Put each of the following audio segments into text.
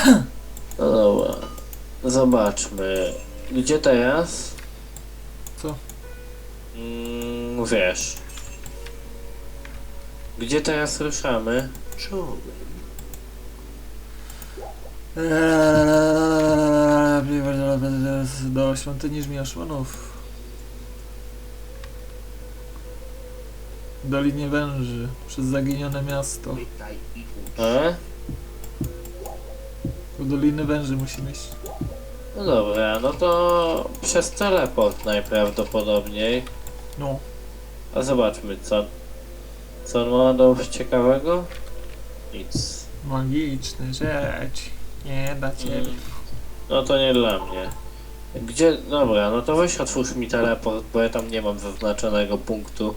No dobra. Zobaczmy. Gdzie teraz? Co? Mm, wiesz. Gdzie teraz ruszamy? Do świątyni Żmioszłonów. Dolinie Węży, przez zaginione miasto. E? Do Doliny Węży musimy iść. No dobra, no to przez teleport najprawdopodobniej. No. A zobaczmy co. Co on ma do ciekawego? Nic. Magiczny rzecz. Nie dla ciebie. Mm. No to nie dla mnie. Gdzie? Dobra, no to weź otwórz mi teleport, bo ja tam nie mam zaznaczonego punktu.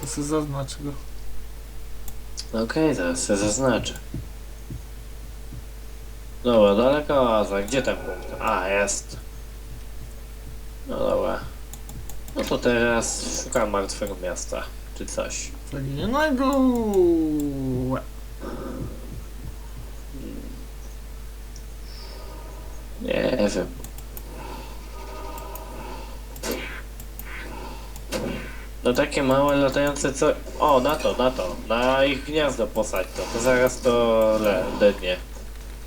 To sobie zaznacz go. Okej, zaraz sobie zaznaczę. Dobra, daleka oaza. Gdzie ten punkt? A, jest. No dobra. No to teraz szukam martwego miasta. Czy coś. Zaginionego. Nie wiem. No takie małe latające co... O, na to, na to. Na ich gniazdo posadź to. To zaraz to le, dednie.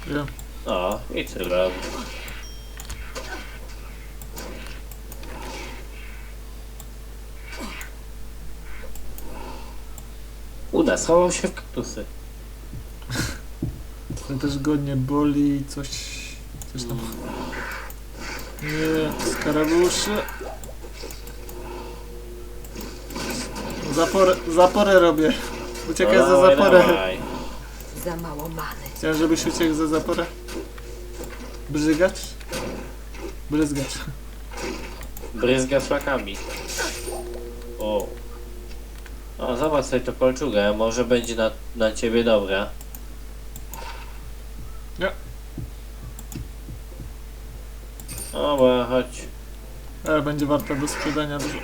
Wiem. O, i tyle. Uda, schował się w kaktusy. To też go nie boli, coś... Coś tam... Nie, skarabuszy. Zaporę, zaporę robię. Uciekaj za zaporę. Za mało many. Chciałem, żebyś uciekł za zaporę. Brzygacz? Bryzgacz. Bryzga flakami. O. O, zobacz sobie to kolczugę, może będzie na, na ciebie dobra. Nie. Dobra, chodź. Ale będzie warta do sprzedania dużo.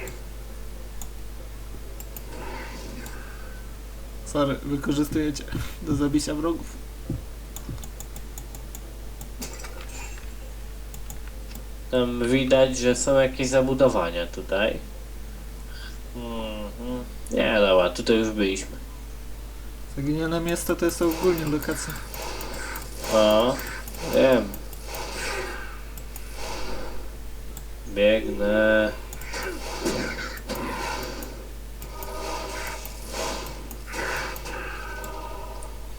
Sorry, wykorzystujecie do zabicia wrogów. Tam widać, że są jakieś zabudowania tutaj. Mhm. Nie, dobra, tutaj już byliśmy. Zaginione miasto to jest ogólnie lokacja. O, wiem. Biegnę.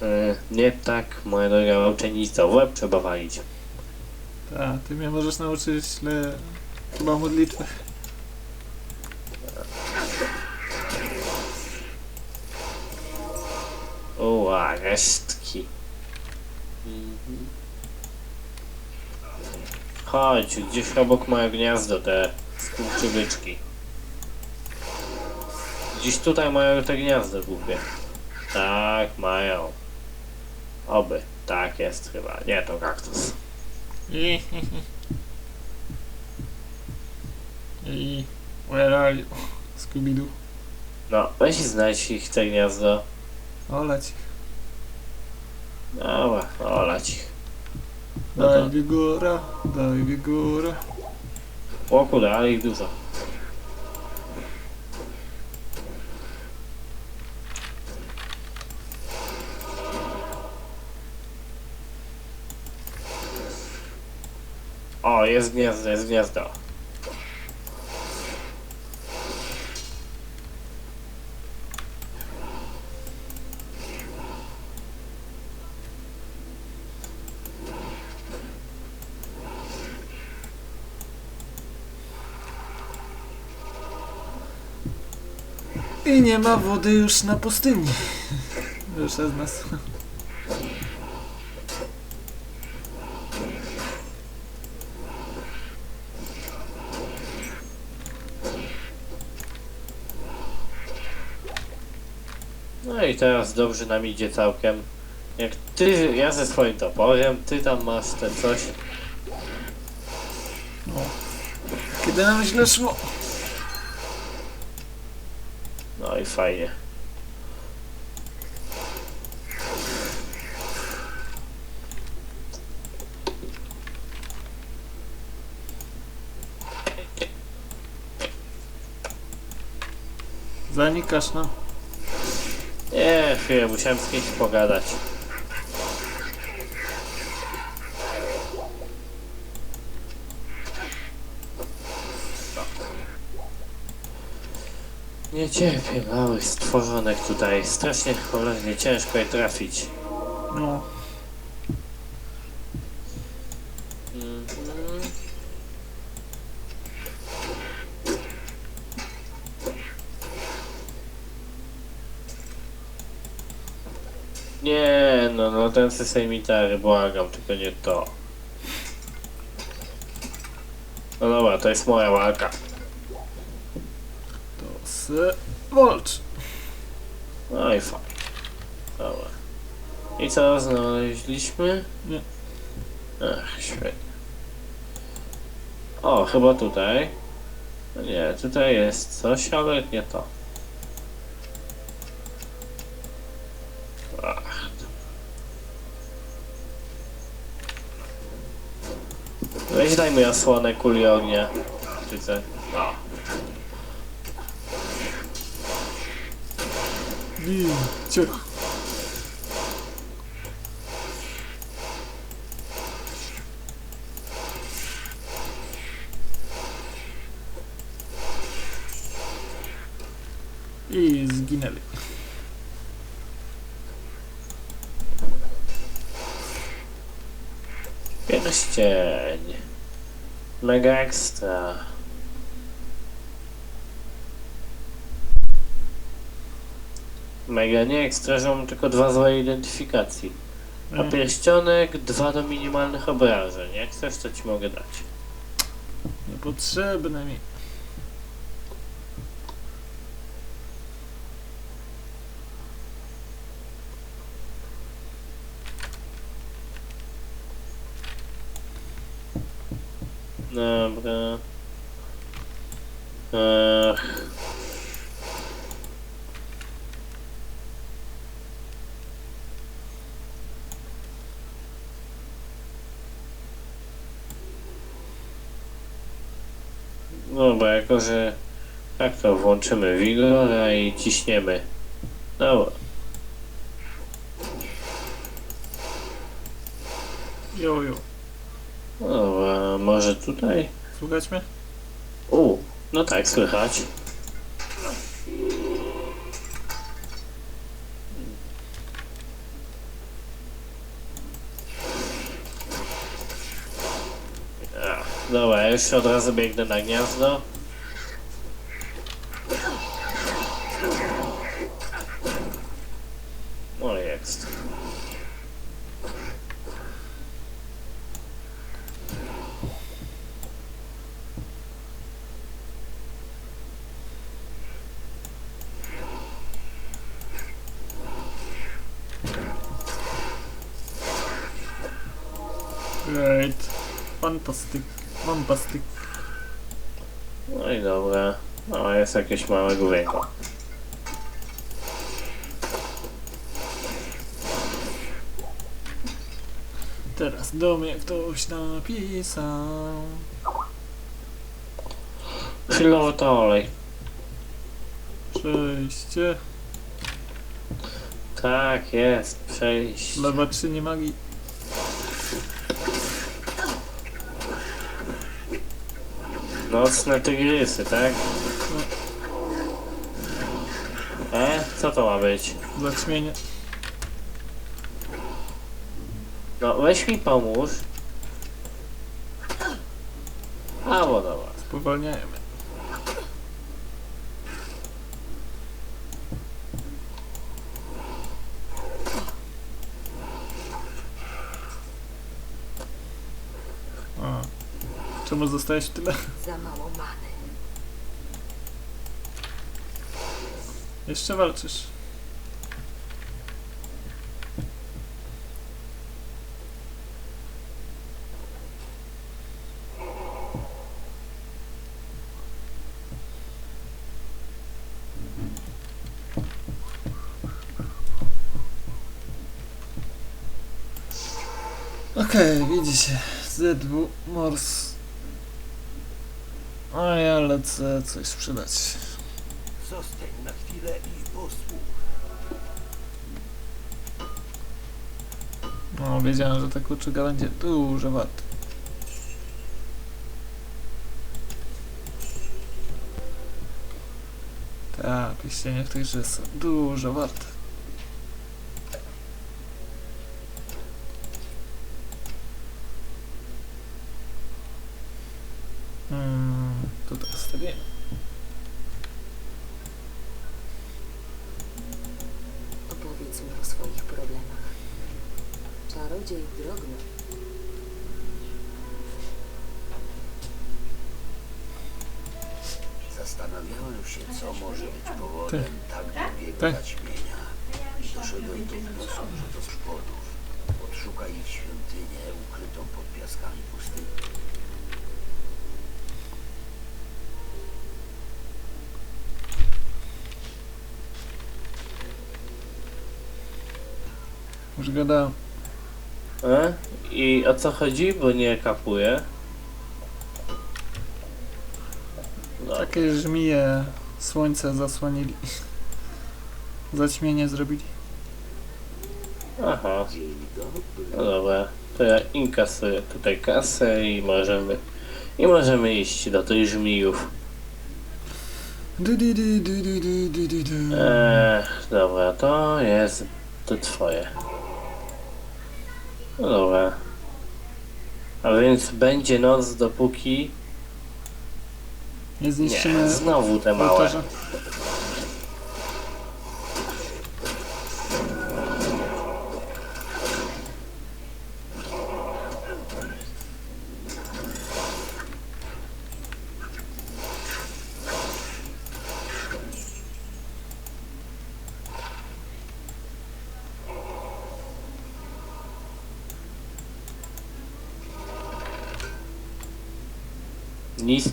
E, Nie tak, moja droga uczennica, w łeb trzeba walić. Tak, ty mnie możesz nauczyć le... chyba modlitwy. O, a resztki. Chodź, gdzieś obok moje gniazdo te skurczybyczki. Gdzieś tutaj mają te gniazdo głupie. Tak, mają. Oby. Tak jest chyba. Nie, to kaktus. I... I... Where are you? Scooby-Doo. No, weź i znajdź ich te gniazdo. Olać. Dobra, olać ich. No Daj to- wigora, daj wigora. O kurde, ale ich dużo. O, jest gniazdo, jest gniazdo. I nie ma wody już na pustyni. Wyszedł z nas. No I teraz dobrze nam idzie całkiem. Jak ty, ja ze swoim toporem, ty tam masz te coś. No. Kiedy nam źle szło. No i fajnie. Zanikasz, no. Nie, chwilę, musiałem z kimś pogadać. Nie cierpię małych stworzonek tutaj. Strasznie cholernie ciężko je trafić. No. Mhm. Nie, no, no ten sejmitary, błagam, tylko nie to. No dobra, to jest moja walka. To se walcz. No i fajnie. Dobra. I co znaleźliśmy? Nie. Ach, świetnie. O, chyba tutaj. No nie, tutaj jest coś, ale nie to. Weź daj mi osłonę kuli ognia. Czy co? O. I ciach. I zginęli. Pierścień. Mega ekstra. Mega nie ekstra, że mam tylko dwa złe identyfikacji. A Mm. pierścionek, dwa do minimalnych obrażeń. Jak chcesz, to ci mogę dać. Niepotrzebne mi. Dobra. Ech. Dobra, jako że tak to włączymy Vigora i ciśniemy. Dobra. Jo, jo. Dobra, może tutaj? Słuchać mnie? U, no tak, słychać. Dobra, ja już od razu biegnę na gniazdo. No jest. Right. Fantastyk. Fantastyk. No i dobra. No, jest jakieś małe główko. Teraz do mnie ktoś napisał. Chwilowo to olej. Przejście. Tak, jest. Przejść. Lewa czy nie magii? Nocne tygrysy, tak? E? Co to ma być? Zaćmienie. No, weź mi pomóż. A, bo dobra. Spowalniajmy. A. Czemu zostałeś w tyle? Za mało many. Jeszcze walczysz. Okej, widzicie. ZW Mors. A ja lecę coś sprzedać. Zostań na chwilę. i posłuch. No, wiedziałem, że ta kluczyka będzie dużo wart. Tak, pierścienie w tej grze są dużo warte. Mi o swoich problemach. Czarodziej drogny. Zastanawiałem się, co może być powodem tak długiego Ty. zaćmienia. I doszedłem do wniosku, że to z szkodów. Odszukaj ich świątynię ukrytą pod piaskami pustyni. Już gadałem. E? I o co chodzi? Bo nie kapuję. No. Takie żmije słońce zasłonili. Zaćmienie zrobili. Aha. No dobra. To ja inkasuję tutaj kasę i możemy... I możemy iść do tych żmijów. Du. Ech, dobra, to jest to twoje. No dobra. A więc będzie noc dopóki... Nie Nie, zniszczymy znowu te małe. ołtarza.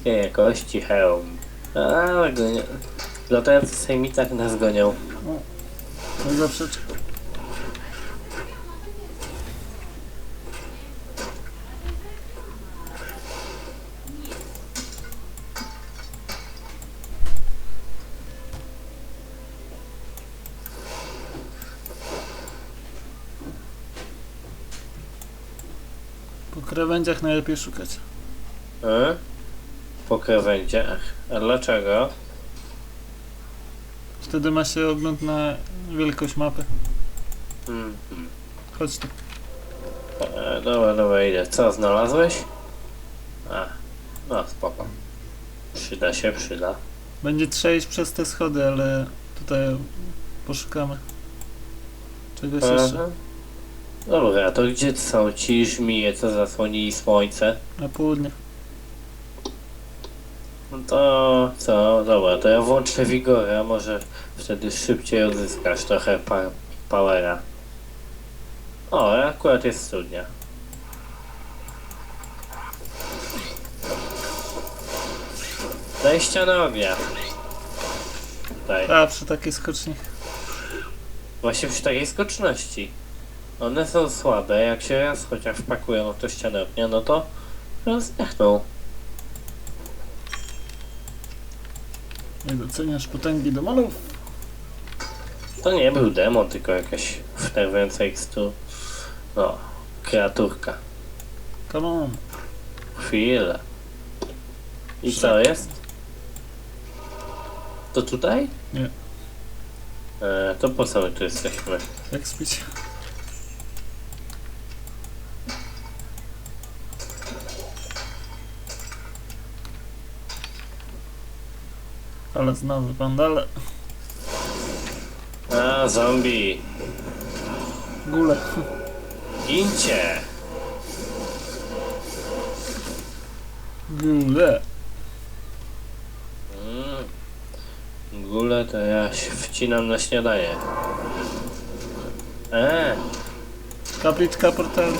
Niskiej jakości hełm. A, gonią. Latający sejmitak nas gonią. Nie zaprzeczę. Po krawędziach najlepiej szukać. E? Po krawędziach. A dlaczego? Wtedy ma się ogląd na wielkość mapy. Hmm. Chodź tu. E, dobra, dobra, idę. Co, znalazłeś? A, no spoko. Przyda się, przyda. Będzie trzeba iść przez te schody, ale tutaj poszukamy. Czegoś jeszcze. Aha. Dobra, to gdzie są ci żmije, co zasłonili słońce? Na południe. To co? Dobra, to ja włączę Wigora, może wtedy szybciej odzyskasz trochę pa powera. O, akurat jest studnia. Daj ścianę ognia. Tutaj. A, przy takiej skoczni. Właśnie przy takiej skoczności. One są słabe, jak się raz chociaż wpakują w to ścianę ognia, no to zdechną. Nie doceniasz potęgi demonów? To nie był demon, tylko jakaś wterwająca ich stu... No, kreaturka. Come on. Chwilę. I co jest? To tutaj? Nie. E, to po co my tu jesteśmy? Jak spić? Ale znowu wandale. A, zombie. Gule. Gincie! Gule. Mm. Gule to ja się wcinam na śniadanie. E, Kapliczka portalu.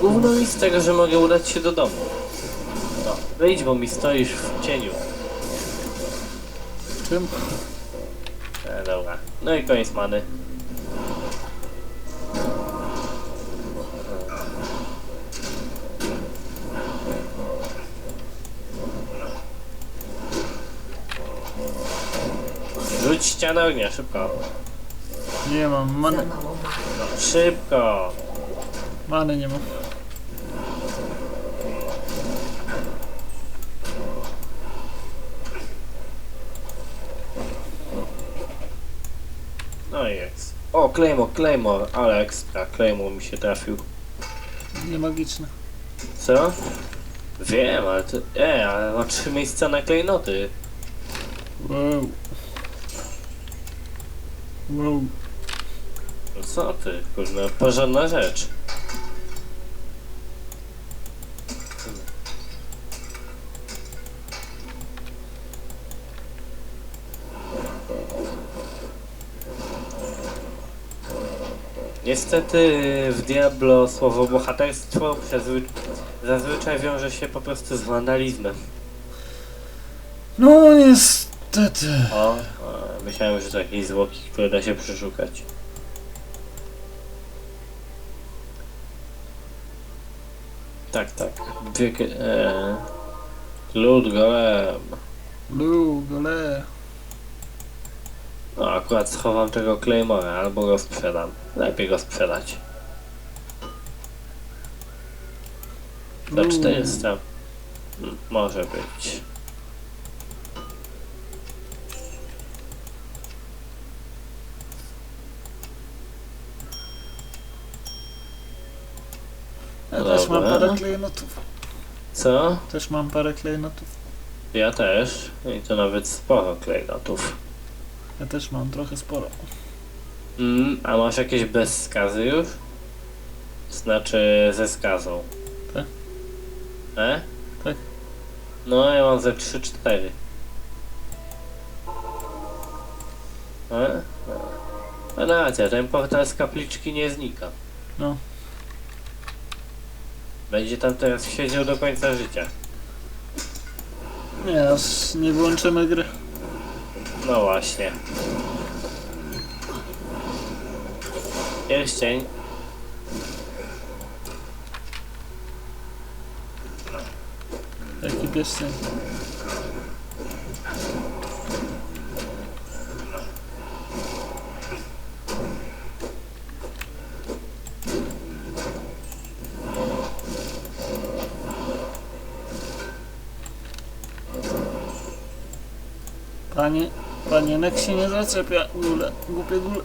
gówno mi z tego, że mogę udać się do domu. No, wyjdź, bo mi stoisz w cieniu. Czym? E, dobra. No i koniec many. Rzuć ścianę ognia, szybko. Nie mam, many. No, szybko. many nie mam. No i jest. O, Claymore, Claymore, ale ekstra. Claymore mi się trafił. Nie magiczne. Co? Wiem, ale to... E, ale ma trzy miejsca na klejnoty. Wow. Wow. No co ty, kurde, porządna rzecz. Niestety w Diablo słowo bohaterstwo zazwy- zazwyczaj wiąże się po prostu z wandalizmem. No niestety. O, o myślałem, że to jakieś zwłoki, które da się przeszukać. Tak, tak. Wiek... E, lud golem. Lu, gole. No, akurat schowam tego Claymora, albo go sprzedam. Lepiej go sprzedać. Za Lu. 400. Mm, Może być. Ja też mam Dobra. parę klejnotów. Co? Też mam parę klejnotów. Ja też. I to nawet sporo klejnotów. Ja też mam trochę sporo. Mm, a masz jakieś bez skazy już? Znaczy ze skazą. Tak. E? Tak. No, ja mam ze 3-4. E? No racja, ten portal z kapliczki nie znika. No. Będzie tam teraz siedział do końca życia. Nie, aż nie włączymy gry. No właśnie. Pierścień. Jaki pierścień. Panie, panienek się nie zaczepia, gule, głupie gule.